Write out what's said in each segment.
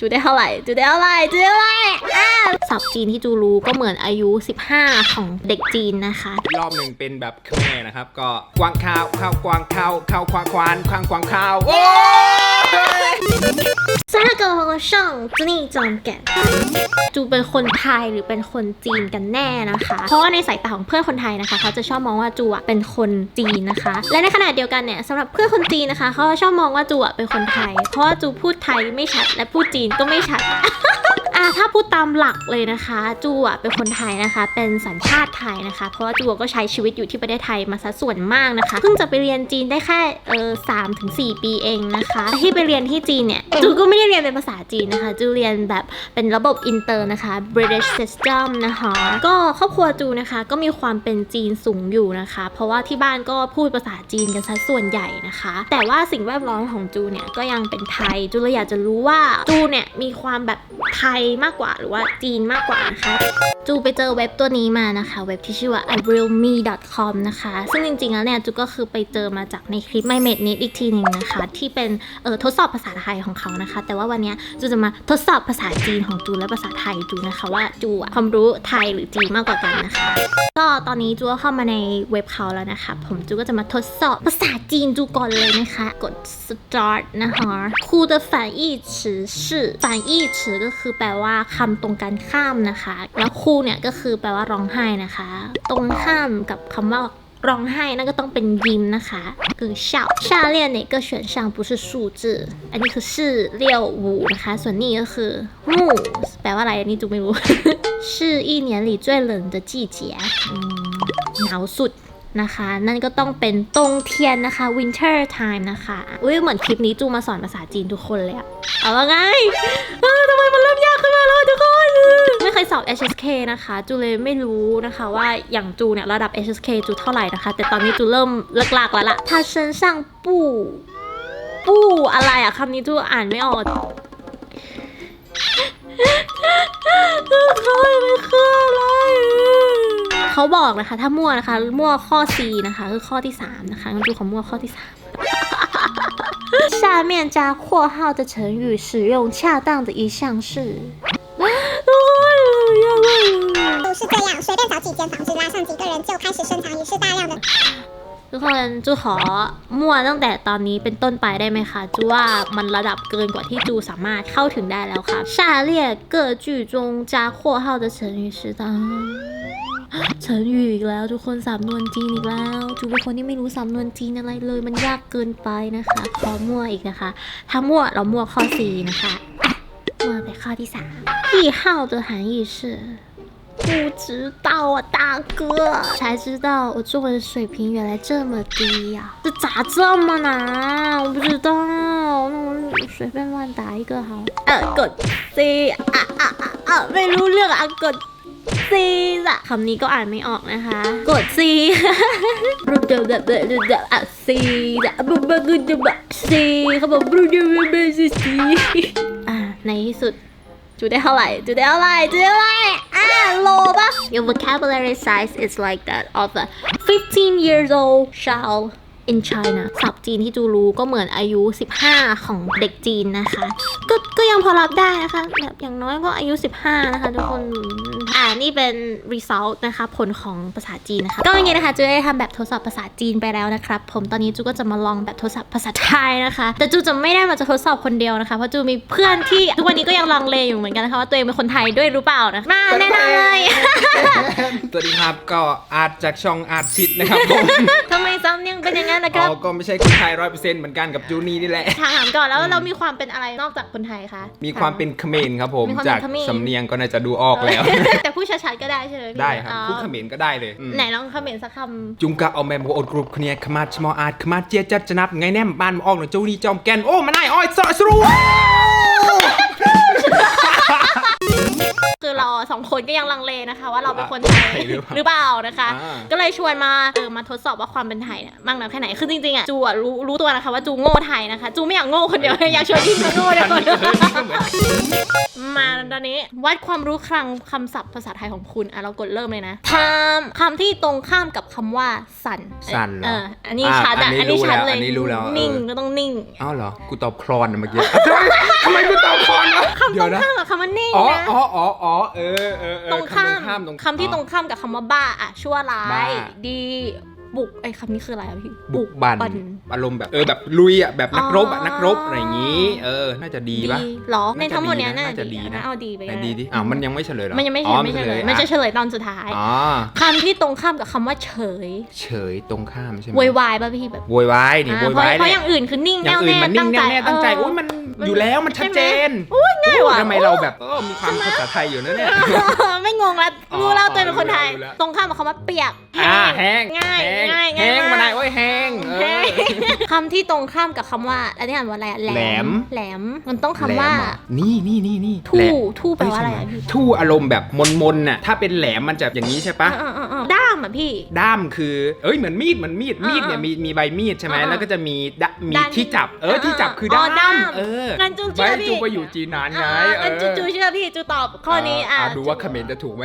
จูได้เท่าไหร่จูได้เท่าไหร่จูได้เท่าไหร่อ่าศัพท์จีนที่จูรู้ก็เหมือนอายุ 15 ของเด็กจีนนะคะ รอบหนึ่งเป็นแบบคแม่นะครับ ก็กวางข้าวข้าวกวางข้าวข้าวควางควานควางควางข้าวโอ้ ซาเกอช่องจีนี่จอมแก่นจูเป็นคนไทยหรือเป็นคนจีนกันแน่นะคะ เพราะว่าในสายตาของเพื่อนคนไทยนะคะ เขาจะชอบมองว่าจูอะเป็นคนจีนนะคะ และในขณะเดียวกันเนี่ยสำหรับเพื่อนคนจีนนะคะ เขาชอบมองว่าจูอะเป็นคนไทย เพราะว่าจูพูดไทยไม่ชัดและพูดจีนก็ไม่ชัด ถ้าพูดตามหลักเลยนะคะจูอะเป็นคนไทยนะคะ เป็นสัญชาติไทยนะคะ เพราะว่าจูก็ใช้ชีวิตอยู่ที่ประเทศไทยมาซะส่วนมากนะคะเพิ่งจะไปเรียนจีนได้แค่เออสามถึงสี่ปีเองนะคะ ที่ไปเรียนที่จีนเนี่ยจูก็ไม่ได้เรียนเป็นภาษาจีนนะคะ จูเรียนแบบเป็นระบบอินเตอร์นะคะ British System นะคะก็ครอบครัวจูนะคะ ก็มีความเป็นจีนสูงอยู่นะคะ เพราะว่าที่บ้านก็พูดภาษาจีนกันซะส่วนใหญ่นะคะ แต่ว่าสิ่งแวดล้อมของจูเนี่ยก็ยังเป็นไทยจูเลยอยากจะรู้ว่าจูเนี่ยมีความแบบไทยมากกว่าหรือว่าจีนมากกว่านะคะ จูไปเจอเว็บตัวนี้มานะคะ เว็บที่ชื่อว่า irealme.com นะคะ ซึ่งจริงๆ แล้วเนี่ยจูก็คือไปเจอมาจากในคลิป My m a d e n e t อีกทีหนึ่งนะคะ ที่เป็นเออทดสอบภาษาไทยของเขานะคะ แต่ว่าวันเนี้ยจูจะมาทดสอบภาษาจีนของจูและภาษาไทยจูนะคะ ว่าจูอะความรู้ไทยหรือจีนมากกว่ากันนะคะ ก็ตอนนี้จูก็เข้ามาในเว็บเขาแล้วนะคะ ผมจูก็จะมาทดสอบภาษาจีนจูก่อนเลยนะคะ กด start นะคะครู的反义词是反义词ก็คือแปล ว่าคำตรงกันข้ามนะคะ แล้วครูเนี่ยก็คือแปลว่าร้องไห้นะคะ ตรงข้ามกับคำว่า ร้องไห้นั่นก็ต้องเป็นยิ้มนะคะคือ笑下列哪个选项不是数字อันนี้คือชื่อเรียวหูนะคะ ส่วนนี้ก็คือมูแปลว่าอะไรอันนี้จูไม่รู้ 是一年里最冷的季节อืมหนาวสุด นะคะ นั่นก็ต้องเป็นตรงเทียนนะคะ winter time นะคะอุ้ยเหมือนคลิปนี้จูมาสอนภาษาจีนทุกคนเลยอะเอาละไงทำไมมันเริ่มยากขึ้นมาแล้วทุกคนไม่เคยสอบ HSK นะคะ จูเลยไม่รู้นะคะว่าอย่างจูเนี่ยระดับ HSK จูเท่าไหร่นะคะ แต่ตอนนี้จูเริ่มเลิกๆแล้วล่ะถ้าเชิญสั่งปู่ปู่อะไรอะคำนี้จูอ่านไม่ออกเขาไม่คืออะไร เขาบอกนะคะ ถ้ามั่วนะคะ มั่วข้อ C นะคะ คือข้อที่ 3 นะคะงั้นจูขอมั่วข้อที่ 3 下面加括号的成语使用恰当的一项是。都是这样，随便找几间房子，拉上几个人就开始生产，于是大量的 ทุกคนจูขอมั่วตั้งแต่ตอนนี้เป็นต้นไปได้ไหมคะจูว่ามันระดับเกินกว่าที่จูสามารถเข้าถึงได้แล้วค่ะ下列各句中加括号的成语是当 成语อีกแล้วทุกคนสำนวนจีนอีกแล้วจูเป็นคนที่ไม่รู้สำนวนจีนอะไรเลย มันยากเกินไปนะคะขอมั่วอีกนะคะ ถ้ามั่วเรามั่วข้อสี่นะคะอ่ะมั่วไปข้อที่สาม一号的含义是不知道啊，大哥，才知道我中文水平原来这么低呀、这咋这么难啊？我不知道，那我随便乱答一个好了。呃，กด C อ่ะอ่ะอ่ะอ่ะไม่รู้เรื่องอ่ะกด C ละคำนี้ก็อ่านไม่ออกนะคะ กด C รูเดบเดบเดบอะ C ละบุบบุบบุบ C เขาบอกรูเดบเดบ C อะในที่สุดจูได้เท่าไหร่จูได้เท่าไหร่จูได้เท่าไหร่อ่าโลปะ Your vocabulary size is like that of a 15 years old child in China ศัพท์จีนที่จูรู้ก็เหมือนอายุ 15 ของเด็กจีนนะคะ ก็ก็ยังพอรับได้นะคะแบบอย่างน้อยก็อายุ 15 นะคะทุกคน นี่เป็น result นะคะ ผลของภาษาจีนนะคะ ก็อย่างนี้นะคะจูได้ทำแบบทดสอบภาษาจีนไปแล้วนะครับ ผมตอนนี้จูก็จะมาลองแบบทดสอบภาษาไทยนะคะ แต่จูจะไม่ได้มาจะทดสอบคนเดียวนะคะ เพราะจูมีเพื่อนที่ทุกวันนี้ก็ยังลังเลอยู่เหมือนกันนะคะว่าตัวเองเป็นคนไทยด้วยหรือเปล่านะมาแน่นอนเลยสวัสดีครับก็อาร์ตจากช่องอาร์ตชิดนะครับผมทำไมซ้ำเนียงเป็นอย่างนั้นนะครับเราก็ไม่ใช่คนไทยร้อยเปอร์เซ็นต์เหมือนกันกับจูนี่นี่แหละถามก่อนแล้วเรามีความเป็นอะไรนอกจากคนไทยคะมีความเป็นเขมรครับผมมีความเป็นจากเขมรสำเนียงก็น่าจะดูออกแล้วแต่พูดชัดๆก็ได้ใช่ไหมพี่ได้ครับอ๋อพูดเขมรก็ได้เลยอืมไหนลองเขมรสักคำจุงกะเอาแม่บอกอดกรุบเนี่ยขมาดชะมออาดขมาดเจียจัดจะนับไงแนมบ้านมาออกหน่อยจูนี่จอมแกนโอ้มาไนอ้อยสอสรูคือเรา สองคนก็ยังลังเลนะคะ ว่าเราเป็นคนไทยหรือเปล่าหรือเปล่านะคะอ่าก็เลยชวนมาเออมาทดสอบว่าความเป็นไทยเนี่ยมากน้อยแค่ไหนคือจริงๆอะจูอะรู้รู้ตัวนะคะว่าจูโง่ไทยนะคะ จูไม่อยากโง่คนเดียวอยากชวนพี่มาโง่ด้วยคนมาตอนนี้วัดความรู้คลังคำศัพท์ภาษาไทยของคุณอะเรากดเริ่มเลยนะคำคำที่ตรงข้ามกับคำว่าสั่นสั่นเหรอเอออันนี้อะชัดอะอัอันนนี้นี้ชัดรู้แล้วเลยอันนี้รู้แล้วเออนิ่งก็ต้องนิ่งอ้าวเหรอกูตอบคลอนอะเมื่อกี้ทำไมกูตอบคลอนวะคำตเดี๋รยวงนะข้ามกับคำว่านิ่งอ๋อนะอ๋ออ๋ออ๋อเออเออเออตรงข้ามคำตรงคำที่ตรงข้ามกับคำว่าบ้าอะชั่วร้าบ้า ย ดีบุกไอ้คำนี้คืออะไรอะพี่ บุกบันอารมณ์แบบเออแบบลุยอะแบบนักรบอะอ๋อ นักรบอะไรอย่างงี้ เออ น่าจะดีดีปะ เหรอในน่าจะทั้งหมดเนี้ยดีนะน่าน่าจะดีนะ เอาดีไปไหนก็ดีดิอ้าวมันยังไม่เฉลยเหรอมันยังไม่อ๋เห็อนไม่เฉลยอะมันจะเฉลยตอนสุดท้ายอ๋อคำที่ตรงข้ามกับคำว่าเฉยเฉยตรงข้ามใช่ไหมโวยวายป่ะพี่แบบโวยวายนี่อ่าโวยวายเพราะเพราะอเนี่ยย่างอื่นคือนิ่งอย่างอื่นมันนิ่งแน่วแน่ตั้งใจเอุ้ยมันอยู่แล้วมันชัดเจน อุ้ยง่าย ว่ะทำไมเราแบบเออมีความภาษาไทยอยู่นะเนี่ย ไม่งงแล้วอ๋อรู้แล้วตัวเองเป็นคนไทย รู้แล้ว ตรงข้ามกับคำว่าเปียกอ่าแห้งง่ายแห้งง่ายแห้งง่ายมาไหนมากโอ้ยแห้งเออ แห้งคำที่ตรงข้ามกับคำว่าอันนี้อ่านว่าอะไรอะแหลมแหลมมันต้องคำว่าแหลมเหรอนี่นี่นี่นี่ทู่แหลมทู่แปลว่าอะไรเยอะใช่หมพี่ทู่อารมณ์แบบมนมนๆน่ะถ้าเป็นแหลมมันจะอย่างนี้ใช่ปะอ่าๆๆด้ามอะพี่ ด้ามคือ เอ้ยเหมือนมีดเหมือนมีดอ่าๆมีดเนี่ยมีมีใบมีดใช่ไหมอ่าๆแล้วก็จะมีดะมีด้านที่จับ เออที่จับคืออ๋ด้าอด้าม มเอองั้นจูเชื่อไว้พี่จูไปอยู่จีนนานไงอ่าเองั้นอจูจูเชื่อพี่จูตอบข้อนี้อะาดูว่าเขมรจะถูกไหม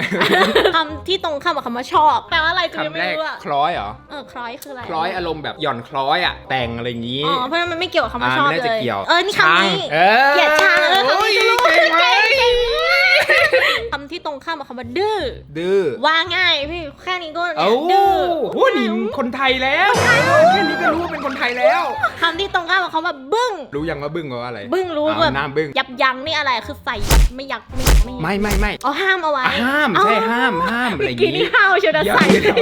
คำที่ตรงข้ามกับคำว่าชอบแปลว่าอะไรจูยังคำไม่แรกรู้อะคล้อยเหรอ เออคล้อยคืออะไร คล้อยอารมณ์แบบหย่อนคล้อยอะแต่งอะไรอย่างงี้อ๋อเพราะฉะนั้นมันไม่เกี่ยวกับคำว่าอ่าชอบไม่น่าเลจะยเกี่ยวเออนี่คำนี้ เออเกลียดชังเออคำโอ้ยนี้จะรู้ เก่งไหมคำที่ ตรงข้ามกับคำว่าดื้อดื้อว่าง่ายพี่แค่นี้ก็เอ้าดื้อโหนี่คนไทยแล้วแค่นี้ก็รู้ว่าเป็นคนไทยแล้วคำที่ตรงข้ามกับคำว่าบึ้ง รู้ยังว่าบึ้งแปลว่าอะไรบึ้งรู้อ้าวแบบหน้าบึ้งยับยั้งนี่อะไรคือใส่ไม่ยักไม่ยักไม่ยักไม่ไม่ไม่อ๋อห้ามเอาไว้อะห้ามใช่ห้ามห้ามอะไรอย่างกินงี้ข้าวเชียวนะเดี๋ยวใส่ เดี๋ยว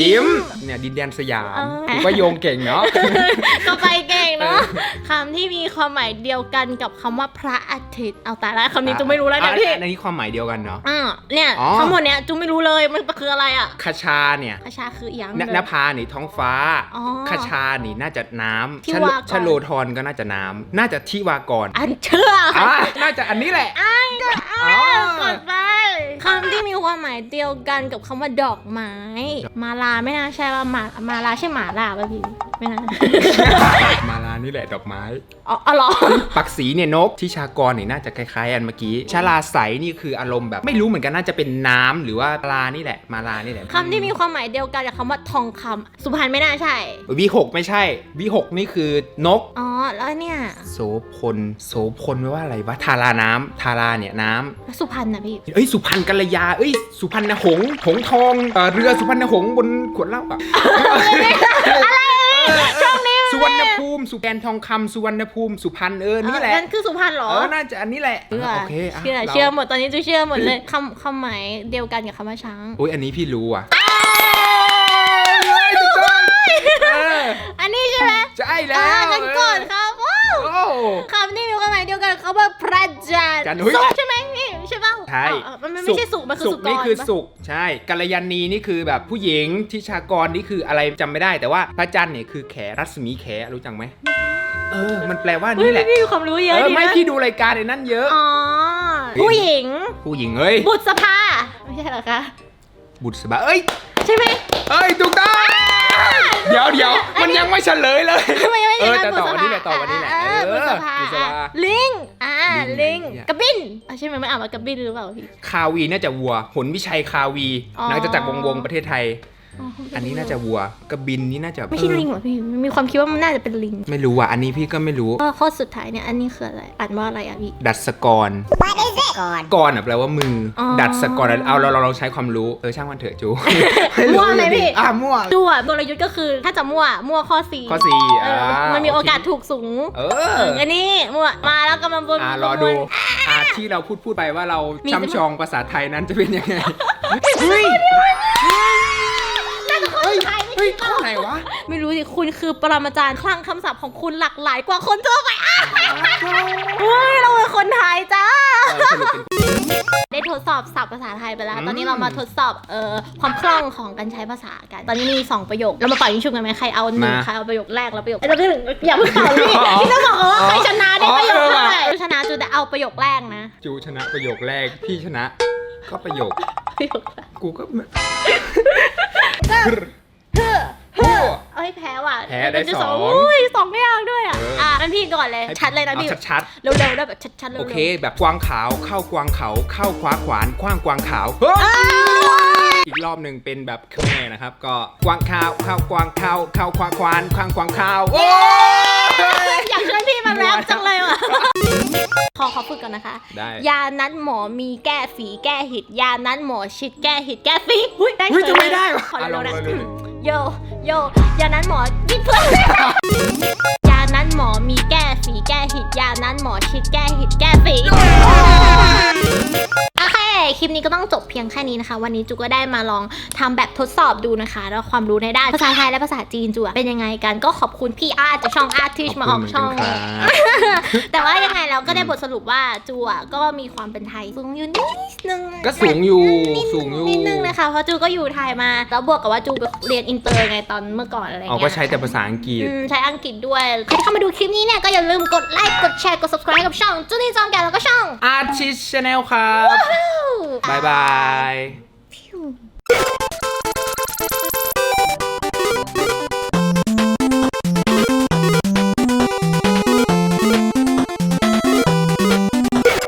ยิ้มเนี่ยดินแดนสยามเออผมก็โยงเก่งเนาะ ก็ไปเก่งเนาะคำที่มีความหมายเดียวกันกับคำว่าพระอาทิตย์เอาแต่ละคำนี้จูไม่รู้แล้วเนี่ยอะพี่อันนี้ความหมายเดียวกันเนาะอ่าเนี่ยอ๋อ ทั้งหมดเนี้ยจูไม่รู้เลยมันคืออะไรอะคาชาเนี่ยคาชาคืออีหยังนเลยนภานี่ท้องฟ้าอ๋อคาชานี่น่าจะน้ำที่ชะโลวากร ชะโลทอนก็น่าจะน้ำน่าจะทิวากรอันเชื่ออะน่าจะอันนี้แหละ อันก็อ๋อกดไปคำที่มีความหมายเดียวกันกับคำว่าดอกไม้ มาลาไม่น่าใช่ว่ามามาลาใช่หมาลาป่ะพี่ไม่น่า มาลา นี่แหละดอกไม้ อ๋ออ๋อเหรอ ปักสีเนี่ยนกที่ชากรนี่น่าจะคล้ายๆอันเมื่อกี้ชาลาใสนี่คืออารมณ์แบบไม่รู้เหมือนกันน่าจะเป็นน้ำหรือว่าปลานี่แหละ มาลานี่แหละคำที่มีความหมายเดียวกันกับคำว่าทองคำสุพรรณไม่น่าใช่วีหกไม่ใช่วีหกนี่คือนก อ๋อ แล้วเนี่ย โสพลโสพลแปลว่าอะไรวะทาราน้ำทาราเนี่ยน้ำสุพรรณนะพี่ เอ้ยสุพรรณกัลยาเอ้ยสุพรรณหงส์หงส์ทองเอ่อเรือสุพรรณหงส์บนขวดเหล้าอะช่องนี้ สุวรรณภูมิ สุแกนทองคำสุวรรณภูมิ สุพรรณเออ นี่แหละ นั่นคือสุพรรณเหรอ เออ น่าจะอันนี้แหละเชื่อโอเคอะเชื่อราเชื่อหมดตอนนี้จูเชื่อหมดเลยคำคำหมายเดียวกันกับคำว่าช้างอุ้ยอันนี้พี่รู้อะถูกต้องเอออันนี้ใช่ไหมใช่เอแล้อวกันก่อนครับว้าวโอ้ คำที่มีความหมายเดียวกันกับคำว่าพระจันทร์จันทร์เฮ้ยสุกใช่ไหมพี่ ใช่ป่ะใช่อ๋อมันไม่ใช่สุกมันคือสุกรนี่คือปะสุกใช่กัลยาณีนี่คือแบบผู้หญิงทิชากรนี่คืออะไรจำไม่ได้ แต่ว่าพระจันทร์เนี่ยคือแขรัศมีแขรู้จักไหมเออ มันแปลว่าเฮ้ยนี่แหละพี่มีความรู้เยเออะอดีไม่นะพี่ดูรายการในนั้นเยอะ อ๋อผู้หญิง ผู้หญิงเอ้ยบุตรสภา ไม่ใช่เหรอคะ บุตรสบาเอ้ย ใช่ไหม เอ้ยถูกต้อง เดี๋ยวเดี๋ยวมันยังไม่เฉลยเลยทำไมไม่เอใช่อแต่บุตต่อรสวันภานี้แหละต่อวันนี้แหละเออเออบุตรสภาบุตรสภาอะลิงอ่าลิลิงงเนี่ยกระบินอะใช่ไหมไม่อ่านว่ากระบินหรือเปล่าพี่คาวีน่าจะวัวหนวิชัยคาวีอ๋อนักจะจักรวงวงประเทศไทย อ๋ออันนี้น่าจะวัวกระบินนี่น่าจะไม่ใช่เออลิงเหรอพี่มีความคิดว่ามันน่าจะเป็นลิงไม่รู้อะอันนี้พี่ก็ไม่รู้ข้อข้อสุดท้ายเนี่ยอันนี้คืออะไรอ่านว่าอะไรอะพี่ดัดสกร What is it ก่อนกรอะแปลว่ามือออดัดสกรอะเอาเราเราเราใช้ความรู้เออช่างมันเถอะจูมั่วไหมพี่อะมั่วดูอะกลยุทธ์ก็คือถ้าจะมั่วมั่วข้อสี่ข้อสี่เอออ่ามันมีโอกาสถูกสูงเอเออออันนี้มั่วมาแล้วกำลังบนอะรอดูอะที่เราพูดพูดไปว่าเรามีช่ำชองภาษาไทยนั้นจะเป็นยังไง เฮ้ยใช่ข้อไหนวะไม่รู้สิคุณคือปรมาจารย์คลั่งคำศัพท์ของคุณหลากหลายกว่าคนทั่วไปอะเฮ้ยเราเป็นคนไทยจ้าเออสรุปเป็น ได้ทดสอบศัพท์ภาษาไทยไปแล้ว อืม ตอนนี้เรามาทดสอบเอ่อความคล่องของการใช้ภาษากัน ตอนนี้มี 2 ประโยค เรามาปล่อยยิงชุบกันไหมใครเอาหนึ่งมาใครเอาประโยคแรกแล้วประโยคเอ้ยเราไม่ถึงอย่าเพิ่งข่าวพี่อ๋อพี่ต้องบอกก่อนว่าใครชนะได้ประโยคอ๋อเออเท่าว่ะไหร่ชนะจูแต่เอาประโยคแรกนะจูชนะประโยคแรก พี่ชนะ ก็ประโยค ประโยคแรกกูก็ ยแพ้ว่ะแพ้ได้จะสองอุ้ยสองไม่เอาด้วยอะเอออ่อะงั้นพี่ก่อนเลยให้ชัดเลยนะอาพี่ชัดเร็วๆด้วยแบบชัดๆๆเร็วโอๆเค แบบกวางขาวเข้ากวางเขาเข้าคว้าขวานคว้างกวางขาวเฮ้ยอ้าวอีกรอบหนึ่งเป็นแบบแม่นะครับ ก็กวางขาวเข้ากวางเขาเข้าคว้าขวานคว้างกวางขาวโอ้ยอยากช่วยพี่มาแรปจังเลยว่ะ ขอขอฝึกก่อนนะคะ ได้ ยานั้นหมอมีแก้ฝีแก้หิด ยานั้นหมอชิดแก้หิดแก้ฝีหุ้ยได้เฮ้ยเฉจะยไม่ได้วะขออะลเร็อวงๆนะเลยโยโยยานั้นหมอยิ่งเพื่อนยานั้นหมอมีแก้ฝีแก้หิด ยานั้นหมอชิดแก้หิดแก้ฝีโอเค คลิปนี้ก็ต้องจบเพียงแค่นี้นะคะ วันนี้จูก็ได้มาลองทำแบบทดสอบดูนะคะ แล้วความรู้ในด้านภาษาไทยและภาษาจีนจูอะเป็นยังไงกันก็ขอบคุณพี่อาร์ตจากช่องอาร์ทิชมาออกช่องขบคุณเหมือนกันครับแต่ว่ายังไงเราก็ได้บทสรุปว่าจูอะก็มีความเป็นไทยสูงอยู่นิดนึงก็สูงอยู่นิดสูงอยู่นิดนึงนะคะเพราะจูก็อยู่ไทยมาแล้วบวกกับว่าจูไปเรียนอินเตอร์ไงตอนเมื่อก่อนอะไรเอาเงี้ยก็ใช้แต่ภาษาอังกฤษอืมใช้อังกฤษด้วยใครที่เข้ามาดูคลิปนี้เนี่ยก็อย่าลืมกดไลค์กดแชร์กด subscribe กับช่องจูนี่จอมแก่แล้วก็ช่องอาร์ติชแนลครับ บายบาย